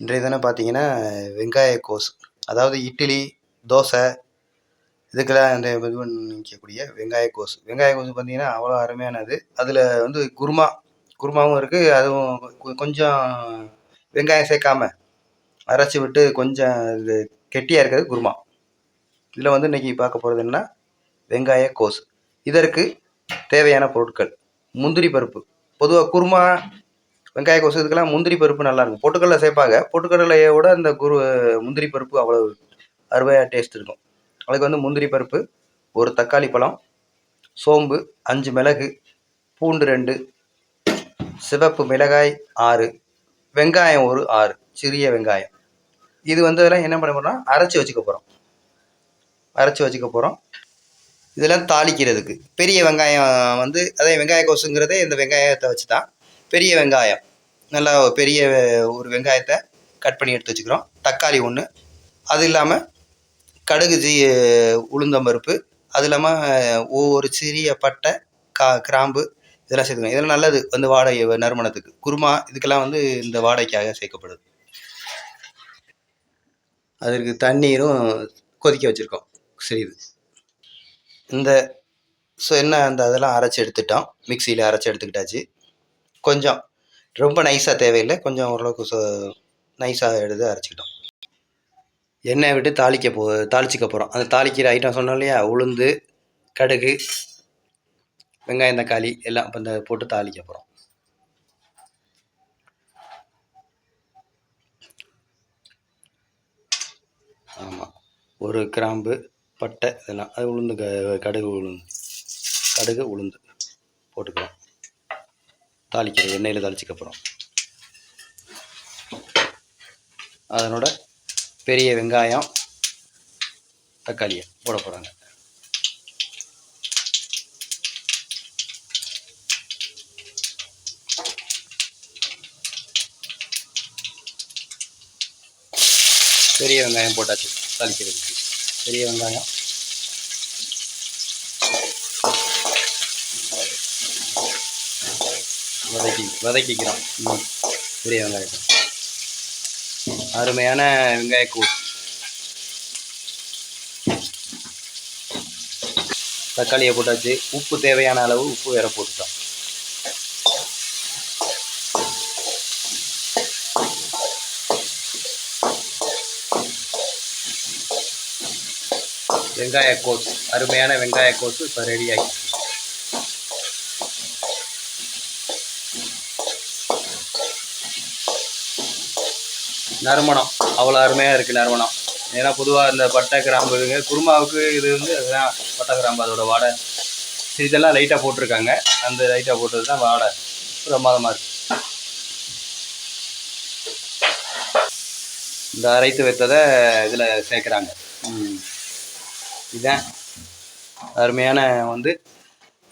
இன்றைய தினம் பார்த்தீங்கன்னா வெங்காய கோஸ் அதாவது இட்லி தோசை இதுக்கெல்லாம் இந்த இது நிற்கக்கூடிய வெங்காய கோஸ். வெங்காய கோஸ் பார்த்தீங்கன்னா அவ்வளோ அருமையானது. அதில் வந்து குருமா குருமாவும் இருக்குது அதுவும் கொஞ்சம் வெங்காயம் சேர்க்காம அரைச்சி விட்டு கொஞ்சம் இது கெட்டியாக இருக்கிறது குருமா. இதில் வந்து இன்றைக்கி பார்க்க போகிறது என்ன வெங்காய கோஸ். இதற்கு தேவையான பொருட்கள் முந்திரி பருப்பு. பொதுவாக குருமா வெங்காய கோசு இதுக்கெல்லாம் முந்திரி பருப்பு நல்லாயிருக்கும் பொட்டுக்கடலை சேர்ப்பாங்க. பொட்டுக்கடலையை விட அந்த குரு முந்திரி பருப்பு அவ்வளோ அருமையாக டேஸ்ட் இருக்கும். அதுக்கு வந்து முந்திரி பருப்பு ஒரு தக்காளி பழம் சோம்பு அஞ்சு மிளகு பூண்டு ரெண்டு சிவப்பு மிளகாய் ஆறு வெங்காயம் ஒரு ஆறு சிறிய வெங்காயம். இது வந்து இதெல்லாம் என்ன பண்ண போகிறோம்னா அரைச்சி வச்சுக்க போகிறோம் அரைச்சி வச்சுக்க போகிறோம் இதெல்லாம் தாளிக்கிறதுக்கு. பெரிய வெங்காயம் வந்து அதே வெங்காய கோசுங்கிறதே இந்த வெங்காயத்தை வச்சு தான் பெரிய வெங்காயம். நல்லா பெரிய ஒரு வெங்காயத்தை கட் பண்ணி எடுத்து வச்சுக்கிறோம். தக்காளி ஒன்று அது இல்லாமல் கடுகு ஜீ உளுந்தம்பருப்பு. அது இல்லாமல் ஒவ்வொரு சிறிய பட்டை கா கிராம்பு இதெல்லாம் சேர்த்துக்கணும். இதெல்லாம் நல்லது வந்து வாடகை நறுமணத்துக்கு. குருமா இதுக்கெல்லாம் வந்து இந்த வாடகைக்காக சேர்க்கப்படுது. அதற்கு தண்ணீரும் கொதிக்க வச்சுருக்கோம். சிறிது இந்த ஸோ என்ன அந்த அதெல்லாம் அரைச்சி எடுத்துட்டோம். மிக்சியில் அரைச்சி எடுத்துக்கிட்டாச்சு. கொஞ்சம் ரொம்ப நைஸாக தேவையில்லை. கொஞ்சம் ஓரளவுக்கு சொ நைஸாக எடுத்து அரைச்சிக்கிட்டோம். எண்ணெய் விட்டு தாளிக்க போ தாளிச்சிக்க போகிறோம் அந்த தாளிக்கிற ஐட்டம் சொன்னோம் இல்லையா? உளுந்து கடுகு வெங்காயம் தக்காளி எல்லாம் இப்போ இந்த போட்டு தாளிக்க போகிறோம் ஆமாம் ஒரு கிராம்பு பட்டை இதெல்லாம். அது உளுந்து க கடுகு உளுந்து. கடுகு உளுந்து போட்டுக்கலாம். தாளிக்கிறோம் எண்ணெயில் தாளிச்சிக்க போகிறோம் அதனோட பெரிய வெங்காயம் தக்காளியை போட போகிறாங்க பெரிய வெங்காயம் போட்டாச்சு தாளிக்கிறதுக்கு. பெரிய வெங்காயம். வதக்கி வதக்கிக்கிறோம். ம், பெரிய வெங்காயத்தை அருமையான வெங்காய கூழ். தக்காளியை போட்டாச்சு. உப்பு தேவையான அளவு உப்பு வேற போட்டுட்டோம். வெங்காய கோஸ். அருமையான வெங்காய கோஸ் இப்போ ரெடி ஆகிடுச்சு நறுமணம். அவ்வளோ அருமையாக இருக்குது நறுமணம். ஏன்னா பொதுவாக இந்த பட்டை கிராம்பு இதுங்க குருமாவுக்கு இது வந்து அதுதான் பட்டை கிராம்பு அதோட வாடை. இதெல்லாம் லைட்டாக போட்டிருக்காங்க. அந்த லைட்டாக போட்டது தான் வாடை. பிரமாதமாக இருக்குது இந்த அரைத்து வைத்ததை இதில் சேர்க்குறாங்க. ம். இதுதான் அருமையான வந்து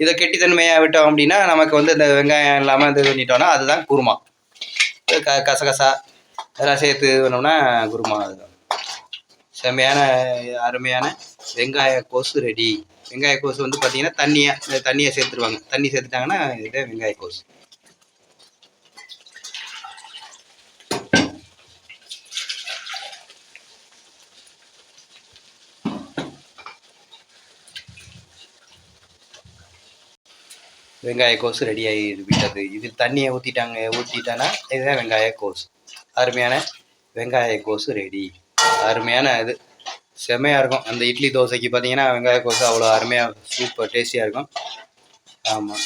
இதை கெட்டித்தன்மையாக விட்டோம் அப்படின்னா நமக்கு வந்து இந்த வெங்காயம் இல்லாமல் இது பண்ணிட்டோம்னா அதுதான் குருமா. க கசகசா அதெல்லாம் சேர்த்து பண்ணோம்னா குருமா அதுதான் செம்மையான அருமையான வெங்காய கோசு ரெடி. வெங்காய கோசு வந்து பார்த்தீங்கன்னா தண்ணியாக தண்ணியை சேர்த்துருவாங்க. தண்ணி சேர்த்துட்டாங்கன்னா இதே வெங்காய கோசு வெங்காய கோசு ரெடி ஆகி விட்டது தண்ணியை ஊற்றிட்டாங்க ஊற்றிட்டானா இதுதான் வெங்காய கோசு அருமையான வெங்காய கோசு ரெடி அருமையான இது. செம்மையாக இருக்கும். அந்த இட்லி தோசைக்கு பார்த்தீங்கன்னா வெங்காய கோசு அவ்வளோ அருமையாக சூப்பர் டேஸ்டியாக இருக்கும். ஆமாம்